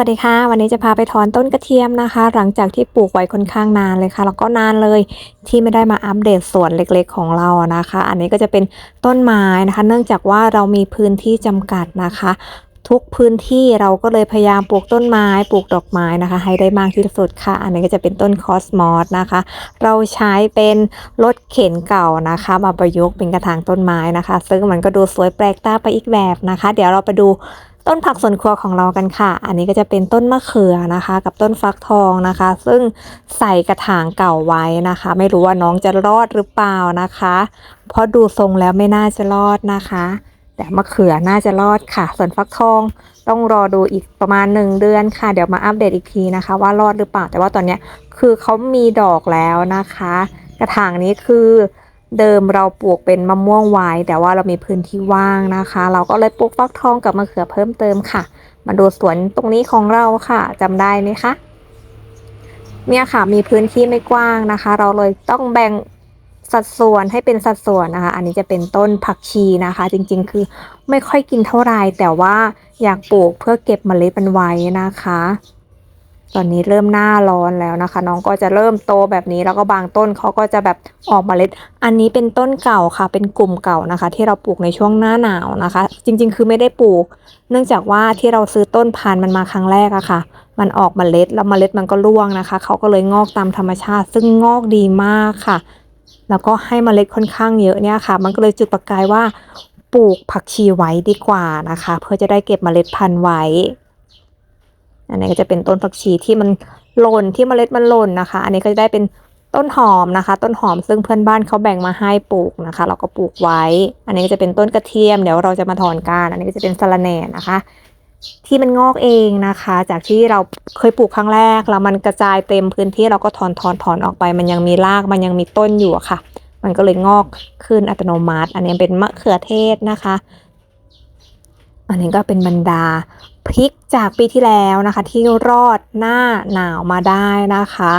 วัสดีค่ะ วันนี้จะพาไปถอนต้นกระเทียมนะคะ หลังจากที่ปลูกไว้ค่อนข้างนานเลยค่ะ แล้วก็นานเลยที่ไม่ได้มาอัปเดตสวนเล็กๆ ของเรานะคะ อันนี้ก็จะเป็นต้นไม้นะคะ เนื่องจากว่าเรามีพื้นที่จำกัดนะคะ ทุกพื้นที่เราก็เลยพยายามปลูกต้นไม้ ปลูกดอกไม้นะคะ ให้ได้มากที่สุดค่ะ อันนี้ก็จะเป็นต้นคอสมอสนะคะ เราใช้เป็นรถเข็นเก่านะคะ มาประยุกต์เป็นกระถางต้นไม้นะคะ ซึ่งมันก็ดูสวยแปลกตาไปอีกแบบนะคะ เดี๋ยวเราไปดู ต้นผักสวนครัวของเรากันค่ะ อันนี้ก็จะเป็นต้นมะเขือนะคะ กับต้นฟักทองนะคะ ซึ่งใส่กระถางเก่าไว้นะคะ ไม่รู้ว่าน้องจะรอดหรือเปล่านะคะ เพราะดูทรงแล้วไม่น่าจะรอดนะคะ แต่มะเขือน่าจะรอดค่ะ ส่วนฟักทองต้องรอดูอีกประมาณ 1 เดือนค่ะ เดี๋ยวมาอัปเดตอีกทีนะคะ ว่ารอดหรือเปล่า แต่ว่าตอนนี้คือเขามีดอกแล้วนะคะ กระถางนี้คือ เดิมเราปลูกเป็นมะม่วงไว้แต่ว่าเรามีพื้นที่ว่างนะคะ เราก็เลยปลูกฟักทองกับมะเขือเพิ่มเติมค่ะ มาดูสวนตรงนี้ของเราค่ะจำได้ไหมคะเนี่ยค่ะมีพื้นที่ไม่กว้างนะคะ เราเลยต้องแบ่งสัดส่วนให้เป็นสัดส่วนนะคะ อันนี้จะเป็นต้นผักชีนะคะ จริงๆ คือไม่ค่อยกินเท่าไรแต่ว่าอยากปลูกเพื่อเก็บเมล็ดมันไว้นะคะ ตอนนี้เริ่มหน้าร้อนแล้วนะคะ น้องก็จะเริ่มโตแบบนี้แล้วก็บางต้นเขาก็จะแบบออกเมล็ด อันนี้เป็นต้นเก่าค่ะ เป็นกลุ่มเก่านะคะ ที่เราปลูกในช่วงหน้าหนาวนะคะ จริง ๆ คือไม่ได้ปลูก เนื่องจากว่าที่เราซื้อต้นพันธุ์มันมาครั้งแรกอะค่ะ มันออกเมล็ดแล้วเมล็ดมันก็ร่วงนะคะเขาก็เลยงอกตามธรรมชาติ ซึ่งงอกดีมากค่ะ แล้วก็ให้เมล็ดค่อนข้างเยอะเนี่ยค่ะ มันก็เลยจุดประกายว่าปลูกผักชีไว้ดีกว่านะคะ เพื่อจะได้เก็บเมล็ดพันธุ์ไว้ อันนี้ก็จะเป็นต้นผักชีที่มันหล่นที่เมล็ดมันหล่นนะคะ อันนี้ก็จะได้เป็นต้นหอมนะคะ ต้นหอมซึ่งเพื่อนบ้านเขาแบ่งมาให้ปลูกนะคะ เราก็ปลูกไว้ อันนี้ก็จะเป็นต้นกระเทียมเดี๋ยวเราจะมาถอนก้านอันนี้ก็จะเป็นสะระแหน่นะคะ ที่มันงอกเองนะคะ จากที่เราเคยปลูกครั้งแรกแล้วมันกระจายเต็มพื้นที่เราก็ถอนถอนถอนออกไป มันยังมีรากมันยังมีต้นอยู่ค่ะ มันก็เลยงอกขึ้นอัตโนมัติ อันนี้เป็นมะเขือเทศนะคะ อันนี้ก็เป็นบรรดา พริกจากปีที่แล้วนะคะ ที่รอดหน้าหนาวมาได้นะคะ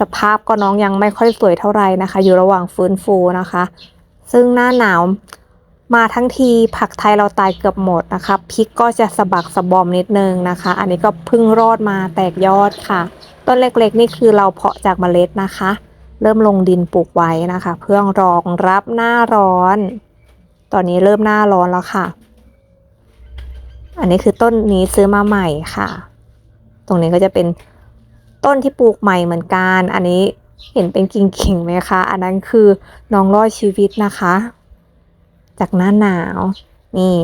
สภาพก็น้องยังไม่ค่อยสวยเท่าไหร่นะคะ อยู่ระหว่างฟื้นฟูนะคะ ซึ่งหน้าหนาวมาทั้งทีผักไทยเราตายเกือบหมดนะคะพริกก็จะสะบักสะบอมนิดนึงนะคะ อันนี้ก็เพิ่งรอดมาแตกยอดค่ะ ต้นเล็กๆ นี่คือเราเพาะจากเมล็ดนะคะ เริ่มลงดินปลูกไว้นะคะ เพื่อรองรับหน้าร้อน ตอนนี้เริ่มหน้าร้อนแล้วค่ะ อันนี้คือต้นนี้ซื้อมาใหม่ค่ะ ตรงนี้ก็จะเป็นต้นที่ปลูกใหม่เหมือนกัน อันนี้เห็นเป็นกิ่งๆไหมคะ อันนั้นคือน้องรอดชีวิตนะคะ จากหน้าหนาว นี่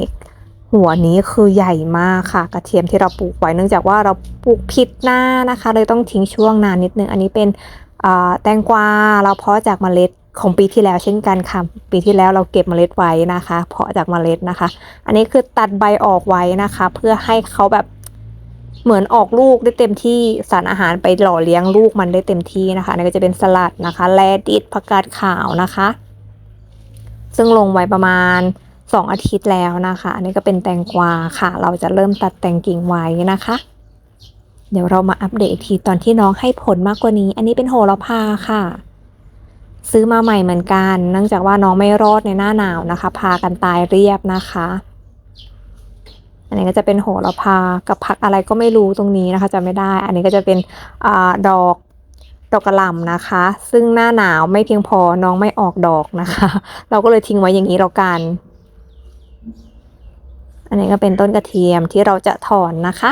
หัวนี้คือใหญ่มากค่ะ กระเทียมที่เราปลูกไว้เนื่องจากว่าเราปลูกผิดหน้านะคะ เลยต้องทิ้งช่วงนานนิดนึง อันนี้เป็นแตงกวาเราเพาะจากเมล็ด ของปีที่แล้วเช่นกันค่ะ ปีที่แล้วเราเก็บเมล็ดไว้นะคะ เพาะจากเมล็ดนะคะ อันนี้คือตัดใบออกไว้นะคะ เพื่อให้เขาแบบเหมือนออกลูกได้เต็มที่สารอาหารไปหล่อเลี้ยงลูกมันได้เต็มที่นะคะนี่ก็จะเป็นสลัดนะคะแลดิสผักกาดขาวนะคะ ซึ่งลงไว้ประมาณ 2 อาทิตย์แล้วนะคะ อันนี้ก็เป็นแตงกวาค่ะ เราจะเริ่มตัดแต่งกิ่งไว้นะคะเดี๋ยวเรามาอัปเดตอีกทีตอนที่น้องให้ผลมากกว่านี้ อันนี้เป็นโหระพาค่ะ ซื้อมาใหม่เหมือนกัน เนื่องจากว่าน้องไม่รอดในหน้าหนาวนะคะ พากันตายเรียบนะคะ อันนี้ก็จะเป็นโหระพากับผักอะไรก็ไม่รู้ตรงนี้นะคะจะไม่ได้ อันนี้ก็จะเป็นอดอกดอกกระหล่ำนะคะ ซึ่งหน้าหนาวไม่เพียงพอน้องไม่ออกดอกนะคะ เราก็เลยทิ้งไว้อย่างนี้เรากัน อันนี้ก็เป็นต้นกระเทียมที่เราจะถอนนะคะ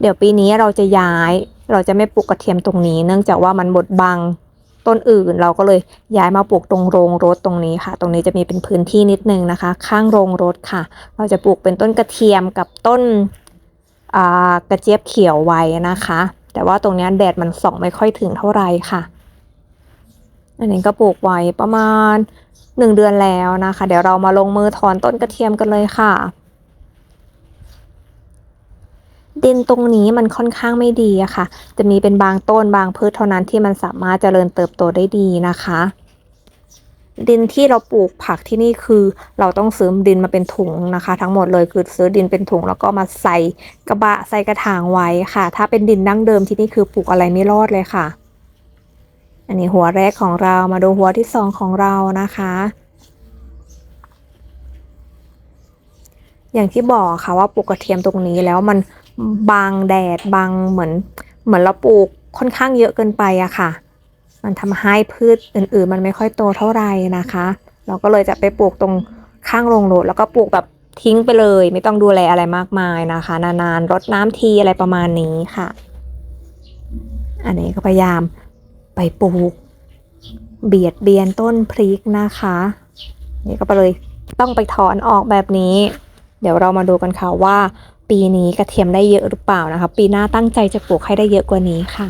เดี๋ยวปีนี้เราจะย้าย เราจะไม่ปลูกกระเทียมตรงนี้ เนื่องจากว่ามันบดบังต้นอื่น เราก็เลยย้ายมาปลูกตรงโรงรถตรงนี้ค่ะ ตรงนี้จะมีเป็นพื้นที่นิดนึงนะคะ ข้างโรงรถค่ะ เราจะปลูกเป็นต้นกระเทียมกับต้นกระเจี๊ยบเขียวไว้นะคะ แต่ว่าตรงนี้แดดมันส่องไม่ค่อยถึงเท่าไหร่ค่ะ อันนี้ก็ปลูกไว้ประมาณหนึ่งเดือนแล้วนะคะ เดี๋ยวเรามาลงมือถอนต้นกระเทียมกันเลยค่ะ ดินตรงนี้มันค่อนข้างไม่ดีอะค่ะ จะมีเป็นบางต้นบางพืชเท่านั้นที่มันสามารถเจริญเติบโตได้ดีนะคะ ดินที่เราปลูกผักที่นี่คือเราต้องซื้อดินมาเป็นถุงนะคะ ทั้งหมดเลยคือซื้อดินเป็นถุงแล้วก็มาใส่กระบะใส่กระถางไว้ค่ะ ถ้าเป็นดินดั้งเดิมที่นี่คือปลูกอะไรไม่รอดเลยค่ะ อันนี้หัวแรกของเรามาดูหัวที่สองของเรานะคะอย่างที่บอกค่ะว่าปลูกกระเทียมตรงนี้แล้วมัน บังแดดบังเหมือน เหมือนเราปลูกค่อนข้างเยอะเกินไปอะค่ะ มันทำให้พืชอื่น ๆ มันไม่ค่อยโตเท่าไหร่นะคะ เราก็เลยจะไปปลูกตรงข้างโรงรถแล้วก็ปลูกแบบทิ้งไปเลย ไม่ต้องดูแลอะไรมากมายนะคะ นานๆรดน้ำทีอะไรประมาณนี้ค่ะ อันนี้ก็พยายามไปปลูก เบียดเบียนต้นพริกนะคะ นี่ก็ไปเลยต้องไปถอนออกแบบนี้ เดี๋ยวเรามาดูกันค่ะว่า ปีนี้กระเทียมได้เยอะหรือเปล่านะคะ ปีหน้าตั้งใจจะปลูกให้ได้เยอะกว่านี้ค่ะ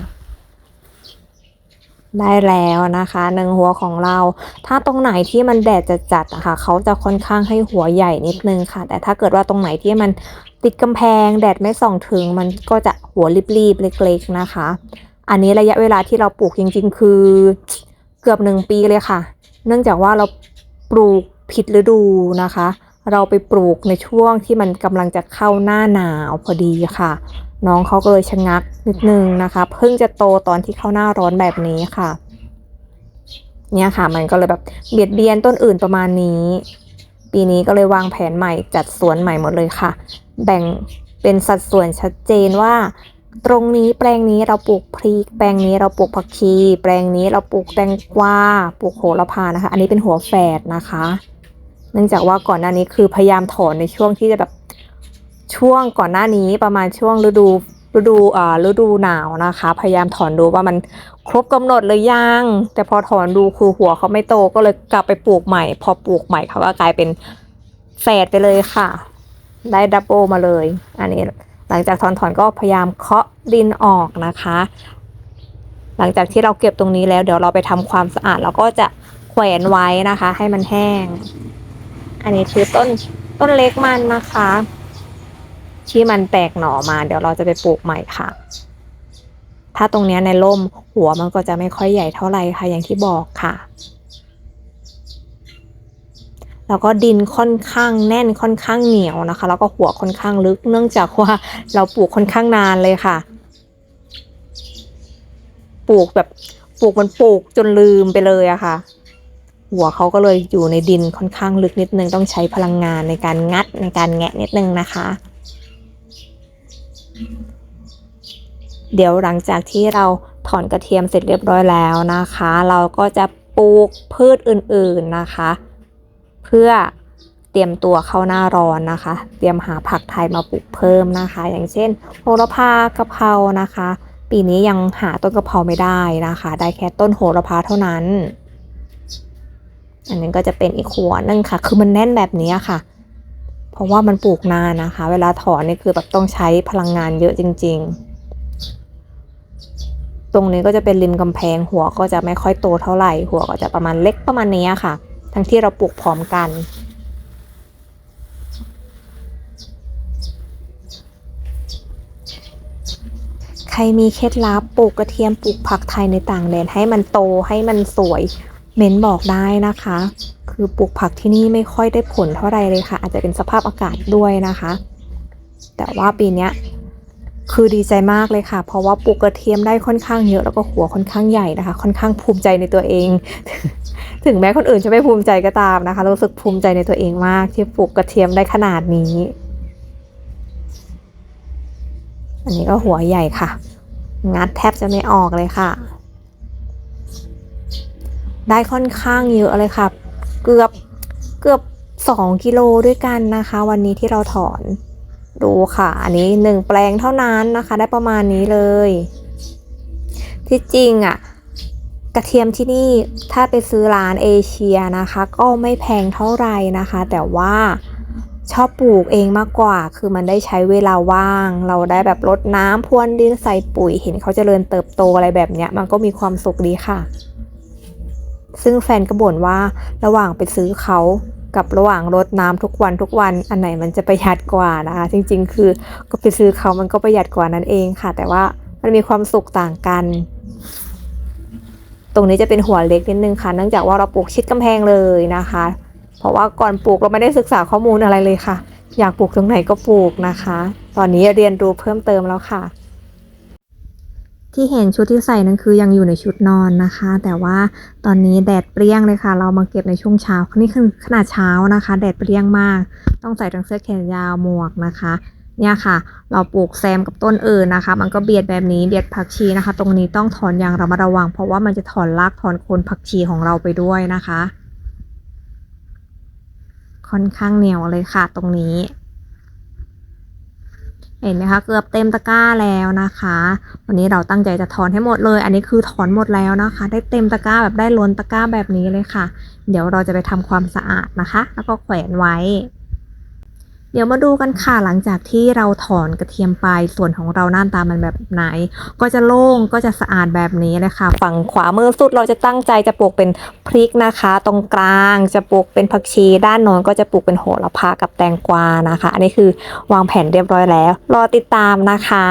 ได้แล้วนะคะหนึ่งหัวของเรา ถ้าตรงไหนที่มันแดดจัดๆอะคะเขาจะค่อนข้างให้หัวใหญ่นิดนึงค่ะ แต่ถ้าเกิดว่าตรงไหนที่มันติดกำแพง แดดไม่ส่องถึง มันก็จะหัวรีบๆเล็ก ๆนะคะ อันนี้ระยะเวลาที่เราปลูกจริง ๆ คือเกือบหนึ่งปีเลยค่ะ เนื่องจากว่าเราปลูกผิดฤดูนะคะ เราไปปลูกในช่วงที่มันกำลังจะเข้าหน้าหนาวพอดีค่ะ น้องเขาก็เลยชะงักนิดนึงนะคะ เพิ่งจะโตตอนที่เข้าหน้าร้อนแบบนี้ค่ะ เนี่ยค่ะมันก็เลยแบบเบียดเบียนต้นอื่นประมาณนี้ ปีนี้ก็เลยวางแผนใหม่จัดสวนใหม่หมดเลยค่ะ แบ่งเป็นสัดส่วนชัดเจนว่า ตรงนี้แปลงนี้เราปลูกพริก แปลงนี้เราปลูกผักชี แปลงนี้เราปลูกแตงกวาปลูกโหระพานะคะ อันนี้เป็นหัวแฝดนะคะ เนื่องจากว่าก่อนหน้านี้คือพยายามถอนในช่วงที่จะแบบช่วงก่อนหน้านี้ประมาณช่วงฤดูฤดูอ่าฤดูหนาวนะคะ พยายามถอนดูว่ามันครบกำหนดหรือยัง แต่พอถอนดูคือหัวเขาไม่โตก็เลยกลับไปปลูกใหม่ พอปลูกใหม่เขาก็กลายเป็นแฝดไปเลยค่ะ ได้ดับเบิลมาเลย อันนี้หลังจากถอนถอนก็พยายามเคาะดินออกนะคะ หลังจากที่เราเก็บตรงนี้แล้วเดี๋ยวเราไปทำความสะอาดแล้วก็จะแขวนไว้นะคะ ให้มันแห้ง อันนี้คือต้นต้นเล็กมันนะคะที่มันแตกหน่อมา เดี๋ยวเราจะไปปลูกใหม่ค่ะ ถ้าตรงนี้ในร่มหัวมันก็จะไม่ค่อยใหญ่เท่าไหร่ค่ะอย่างที่บอกค่ะ แล้วก็ดินค่อนข้างแน่นค่อนข้างเหนียวนะคะ แล้วก็หัวค่อนข้างลึก เนื่องจากว่าเราปลูกค่อนข้างนานเลยค่ะ ปลูกแบบปลูกมันปลูกจนลืมไปเลยอะค่ะ หัวเขาก็เลยอยู่ในดินค่อนข้างลึกนิดนึงต้องใช้พลังงานในการงัดในการแงะนิดนึงนะคะ เดี๋ยวหลังจากที่เราถอนกระเทียมเสร็จเรียบร้อยแล้วนะคะ เราก็จะปลูกพืชอื่นๆนะคะ เพื่อเตรียมตัวเข้าหน้าร้อนนะคะ เตรียมหาผักไทยมาปลูกเพิ่มนะคะ อย่างเช่นโหระพากะเพรานะคะ ปีนี้ยังหาต้นกะเพราไม่ได้นะคะ ได้แค่ต้นโหระพาเท่านั้น อันนี้ก็จะเป็นอีกหัวนึงค่ะ คือมันแน่นแบบนี้ค่ะ เพราะว่ามันปลูกนานนะคะ เวลาถอนนี่คือแบบต้องใช้พลังงานเยอะจริง ๆ ตรงนี้ก็จะเป็นริมกำแพงหัวก็จะไม่ค่อยโตเท่าไหร่ หัวก็จะประมาณเล็กประมาณนี้ค่ะ ทั้งที่เราปลูกพร้อมกันใครมีเคล็ดลับปลูกกระเทียมปลูกผักไทยในต่างแดนให้มันโตให้มันสวย เม้นบอกได้นะคะ คือปลูกผักที่นี่ไม่ค่อยได้ผลเท่าไรเลยค่ะ อาจจะเป็นสภาพอากาศด้วยนะคะ แต่ว่าปีนี้คือดีใจมากเลยค่ะ เพราะว่าปลูกกระเทียมได้ค่อนข้างเยอะแล้วก็หัวค่อนข้างใหญ่นะคะ ค่อนข้างภูมิใจในตัวเอง ถึงแม้คนอื่นจะไม่ภูมิใจก็ตามนะคะรู้สึกภูมิใจในตัวเองมาก ที่ปลูกกระเทียมได้ขนาดนี้ อันนี้ก็หัวใหญ่ค่ะ งัดแทบจะไม่ออกเลยค่ะ ได้ค่อนข้างเยอะเลยค่ะ เกือบเกือบสองกิโลด้วยกันนะคะ วันนี้ที่เราถอนดูค่ะ อันนี้หนึ่งแปลงเท่านั้นนะคะ ได้ประมาณนี้เลย ที่จริงอะ่ะกระเทียมที่นี่ถ้าไปซื้อร้านเอเชียนะคะ ก็ไม่แพงเท่าไหร่นะคะ แต่ว่าชอบปลูกเองมากกว่า คือมันได้ใช้เวลาว่าง เราได้แบบรดน้ำพรวนดินใส่ปุ๋ย เห็นเขาเจริญเติบโตอะไรแบบเนี้ย มันก็มีความสุขดีค่ะ ซึ่งแฟนก็บ่นว่าระหว่างไปซื้อเขากับระหว่างรดน้ำทุกวันทุกวันอันไหนมันจะประหยัดกว่านะคะจริง ๆ คือก็ไปซื้อเขามันก็ประหยัดกว่านั่นเองค่ะ แต่ว่ามันมีความสุขต่างกัน ตรงนี้จะเป็นหัวเล็กนิดนึงค่ะ เนื่องจากว่าเราปลูกชิดกำแพงเลยนะคะ เพราะว่าก่อนปลูกเราไม่ได้ศึกษาข้อมูลอะไรเลยค่ะ อยากปลูกตรงไหนก็ปลูกนะคะ ตอนนี้เรียนรู้เพิ่มเติมแล้วค่ะ ที่เห็นชุดที่ใส่นั้นคือยังอยู่ในชุดนอนนะคะ แต่ว่าตอนนี้แดดเปรี้ยงเลยค่ะ เรามาเก็บในช่วงเช้านี่คือขนาดเช้านะคะ แดดเปรี้ยงมาก ต้องใส่ทั้งเสื้อแขนยาวหมวกนะคะเนี่ยค่ะ เราปลูกแซมกับต้นอื่นนะคะ มันก็เบียดแบบนี้เบียดผักชีนะคะ ตรงนี้ต้องถอนอย่างระมัดระวัง เพราะว่ามันจะถอนรากถอนโคนผักชีของเราไปด้วยนะคะ ค่อนข้างเหนียวเลยค่ะตรงนี้ เห็นไหมคะ เกือบเต็มตะกร้าแล้วนะคะ วันนี้เราตั้งใจจะถอนให้หมดเลย อันนี้คือถอนหมดแล้วนะคะ ได้เต็มตะกร้าแบบได้ล้นตะกร้าแบบนี้เลยค่ะ เดี๋ยวเราจะไปทำความสะอาดนะคะ แล้วก็แขวนไว้ เดี๋ยวมาดูกันค่ะหลังจากที่เราถอนกระเทียมไปส่วนของเราหน้าตามันแบบไหน ก็จะโล่งก็จะสะอาดแบบนี้เลยค่ะ ฝั่งขวามือสุดเราจะตั้งใจจะปลูกเป็นพริกนะคะ ตรงกลางจะปลูกเป็นผักชี ด้านโน้นก็จะปลูกเป็นโหระพากับแตงกวานะคะ อันนี้คือวางแผนเรียบร้อยแล้ว รอติดตามนะคะ